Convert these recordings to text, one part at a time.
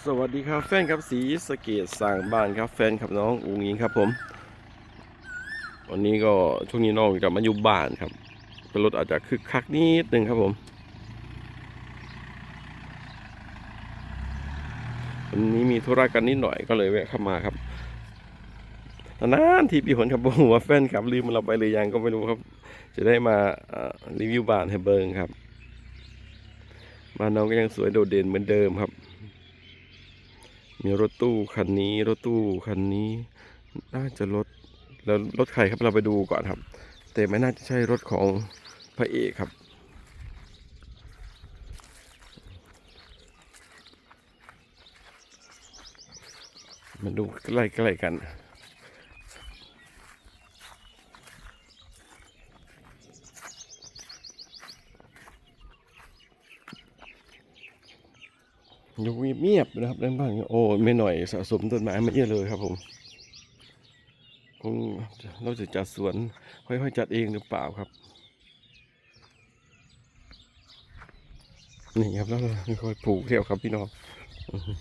สวัสดีครับแฟนครับสีสเกตสร้างบ้านครับแฟนครับน้องอุงอิงครับผม วันนี้ก็ช่วงนี้น้องจะมาอยู่บ้านครับก็รถอาจจะคึกคักนิดนึงครับผม วันนี้มีธุระกันนิดหน่อยก็เลยแวะเข้ามาครับนานที่ปีหนครับบอกว่าแฟนครับลืมเราไปหรือยังก็ไม่รู้ครับ จะได้มารีวิวบ้านให้เบิงครับบ้านน้องก็ยังสวยโดดเด่นเหมือนเดิมครับ มีรถตู้คันนี้รถตู้คันนี้ น่าจะรถแล้วรถใครครับเราไปดูก่อนครับ แต่ไม่น่าจะใช่รถของพระเอกครับ มาดูใกล้ๆกัน อยู่เงียบๆนะครับเรื่องบ้านโอ้ไม่หน่อยสะสมต้นไม้มาเยอะเลยครับผมคงเราจะจัดสวนค่อยๆจัดเองหรือเปล่าครับนี่ครับแล้วเราค่อยปลูกเที่ยวครับพี่น้องอือฮึ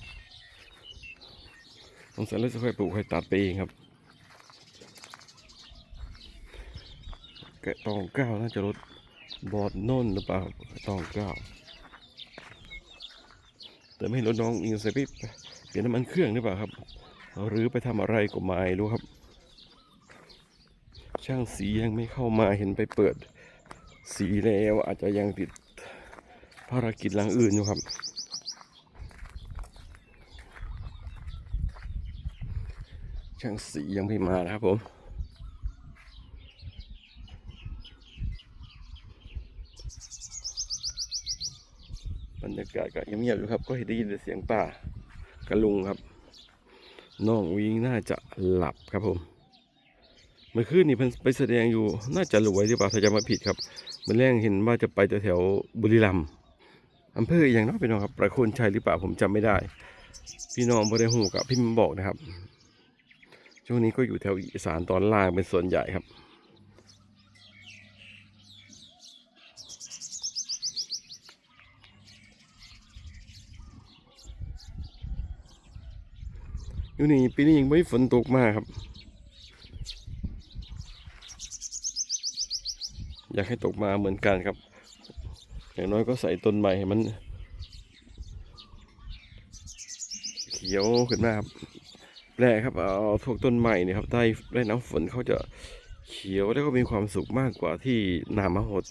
สงสัยเราจะค่อยปลูกค่อยตัดไปเองครับแกะตองเก้าน่าจะลดบอดน่นหรือเปล่าตองเก้า แต่ไม่เห็นรถน้องอิงใส่ไปเปลี่ยนน้ำมันเครื่องหรือเปล่าครับ หรือไปทำอะไรก็ไม่รู้ครับ ช่างสียังไม่เข้ามาเห็นไปเปิด สีแล้วอาจจะยังติดภารกิจหลังอื่นอยู่ครับ ช่างสียังไม่มานะครับผม บรรยากาศก็เงียบๆอยู่ครับ ก็เห็นได้ยินแต่เสียงป่ากระลุงครับ น้องวิงน่าจะหลับครับผมเมื่อคืนนี่เพิ่นไปแสดงอยู่น่าจะรวยหรือเปล่าถ้าจะไมาผิดครับเมื่อแรกเห็นว่าจะไปแถวบุรีรัมย์อำเภออย่างน้อยพี่น้องครับ ประโคนชัยหรือเปล่าผมจำไม่ได้ พี่น้องบริหูกับพี่มบอกนะครับ ช่วงนี้ก็อยู่แถวอีสานตอนล่างเป็นส่วนใหญ่ครับ อยู่นี่ปีนี้ยังไม่ฝนตกมากครับ อยากให้ตกมาเหมือนกันครับ อย่างน้อยก็ใส่ต้นใหม่ให้มัน เขียวขึ้นมาครับแปลกครับเอาพวกต้นใหม่เนี่ยครับได้ได้น้ำฝนเขาจะเขียวแล้วก็มีความสุขมากกว่าที่น้ำมหด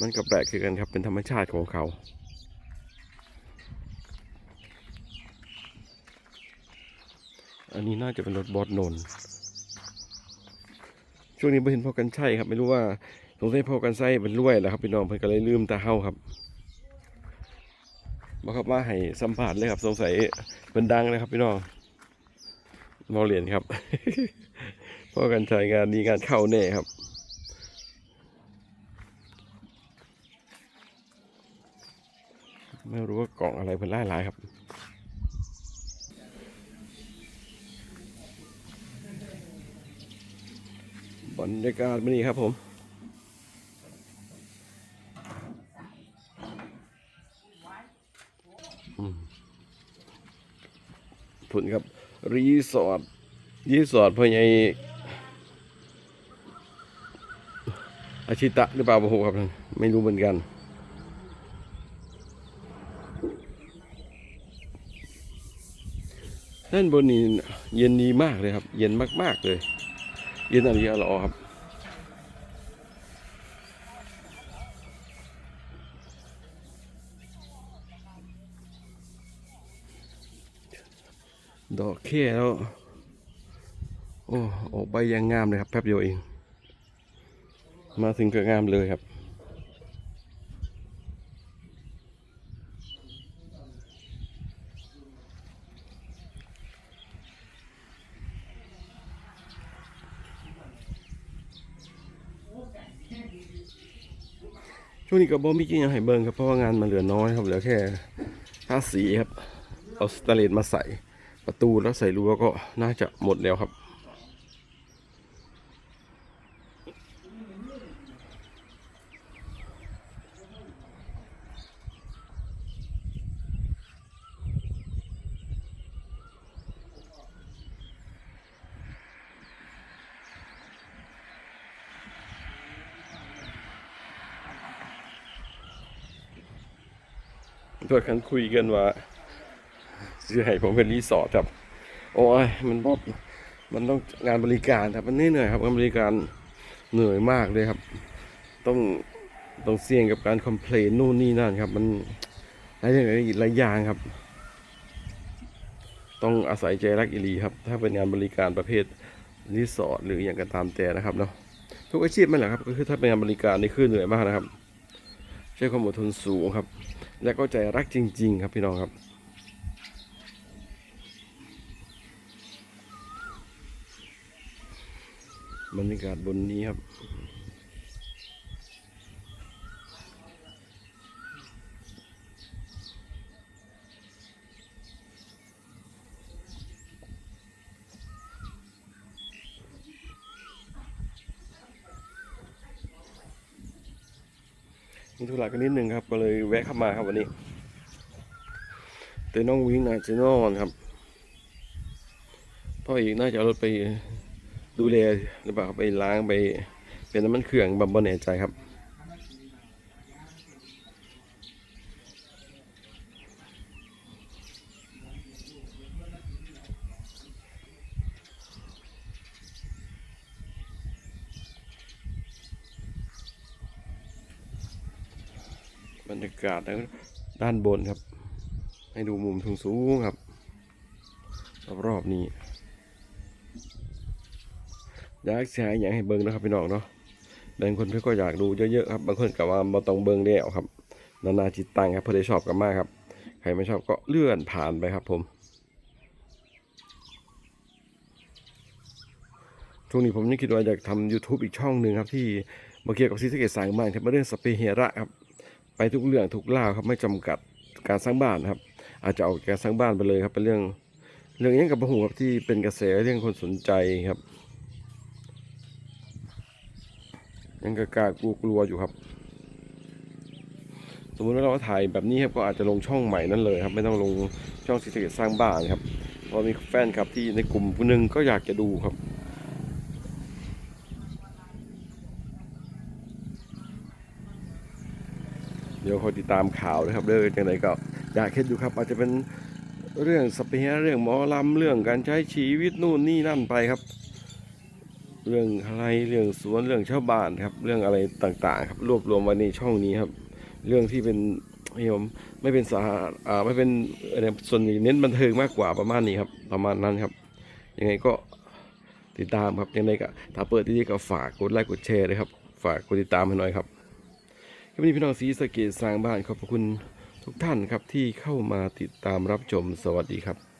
มันก็แปลกคือกันครับเป็นธรรมชาติของเขา อันนี้น่าจะเป็นรถบอสนน ช่วงนี้ไม่เห็นพ่อกันใช่ครับ ไม่รู้ว่าสงสัยพ่อกันไส้เป็นรวยแล้วครับพี่น้องเพิ่นก็เลยลืมตาเฮาครับบอกครับว่าให้สัมผัสเลยครับ สงสัยเป็นดังเลยครับพี่น้องมอเรียนครับ พ่อกันชัยงานดีงานเข้าแน่ครับไม่รู้ว่ากล่องอะไรเพิ่นไล่หลายครับ บรรยากาศมันนี่ครับผมผุนครับ รีสอร์ทรีสอร์ทพ่อใหญ่อาชิตะหรือเปล่าโอ้โหครับ ไม่รู้เหมือนกันด้านบนนี้เย็นดีมากเลยครับ เย็นมาก ๆ เลย ยืนอะไรอะหรอครับดอกแค่แล้ว โอ้ ออกใบยังงามเลยครับ แป๊บเดียวเอง มาถึงก็งามเลยครับ ช่วงนี้ก็บ่มีกินยังไห้เบิ่งครับเพราะว่างานมันเหลือน้อยครับเหลือแค่ทาสีครับ เอาสแตนเลสมาใส่ประตูแล้วใส่รั้วก็น่าจะหมดแล้วครับ ตัวกันคุยกันว่าจะให้ผมเป็นรีสอร์ทครับ โอ้ยมันบอบมันต้องงานบริการครับมันเหนื่อยครับงานบริการเหนื่อยมากเลยครับ ต้องต้องเสี่ยงกับการคอมเพลนนู่นนี่นั่นครับ มันหลายอย่างหลายอย่างครับ ต้องอาศัยใจรักอีหลีครับ ถ้าเป็นงานบริการประเภทรีสอร์ทหรืออย่างก็ตามแต่นะครับเนาะทุกอาชีพมันแหละครับก็คือถ้าเป็นงานบริการนี่คือเหนื่อยมากนะครับ ใช้ความอดทนสูงครับ และก็ใจรักจริง ๆ ครับพี่น้องครับ บรรยากาศบนนี้ครับ มีธุระกันนิดนึงครับ ก็เลยแวะเข้ามาครับวันนี้แต่น้องวิ่งอาจจะนอนครับพ่ออีกน่าจะเอารถไปดูแลหรือเปล่าไปล้างไปเป็นน้ำมันเครื่องบำบแน่ใจครับ รรยากาศด้านบนครับ ให้ดูมุมสูงสูงๆครับ รอบนี้อยากแชร์อย่างให้เบิ่งนะครับพี่น้องเนาะบางคนเพื่อก็อยากดูเยอะๆครับ บางคนกับว่าบ่ต้องเบิ่งแล้วครับ นานาจิตตังครับเพื่อได้ชอบกันมากครับ ใครไม่ชอบก็เลื่อนผ่านไปครับผม ช่วงนี้ผมยังคิดว่าอยากทำ YouTube อีกช่องหนึ่งครับที่มาเกี่ยวกับซีสะเกตสางบ้านครับมาเรื่องสเปเฮระครับ ไปทุกเรื่องทุกเล่าครับไม่จำกัดการสร้างบ้านนะครับ อาจจะเอาการสร้างบ้านไปเลยครับ เป็นเรื่องเรื่องนี้กับประหูครับที่เป็นกระแสเรื่องคนสนใจครับยังกล้ากลัวกลัวอยู่ครับ สมมติว่าเราถ่ายแบบนี้ครับก็อาจจะลงช่องใหม่นั่นเลยครับ ไม่ต้องลงช่องสิเกตสร้างบ้านครับเพราะมีแฟนครับที่ในกลุ่มผู้หนึงก็อยากจะดูครับ เดี๋ยวคอยติดตามข่าวนะครับเรื่องจังไหนก็อยากเห็นอยู่ครับ อาจจะเป็นเรื่องสเปียเรื่องหมอลำเรื่องการใช้ชีวิตนู่นนี่นั่นไปครับ เรื่องอะไรเรื่องสวนเรื่องชาวบ้านครับ เรื่องอะไรต่างๆ ครับรวบรวมไว้ในช่องนี้ครับ เรื่องที่เป็นให้ผมไม่เป็นสาอ่าไม่เป็นอะไรส่วนใหญ่เน้นบันเทิงมากกว่าประมาณนี้ครับ ประมาณนั้นครับ ยังไงก็ติดตามครับยังไงก็ถ้าเปิดที่นี่ก็ฝากกดไลค์กดแชร์เลยครับ ฝากกดติดตามให้หน่อยครับ วันนี้พี่น้องสีสะเกตสร้างบ้านขอบพระคุณทุกท่านครับที่เข้ามาติดตามรับชมสวัสดีครับ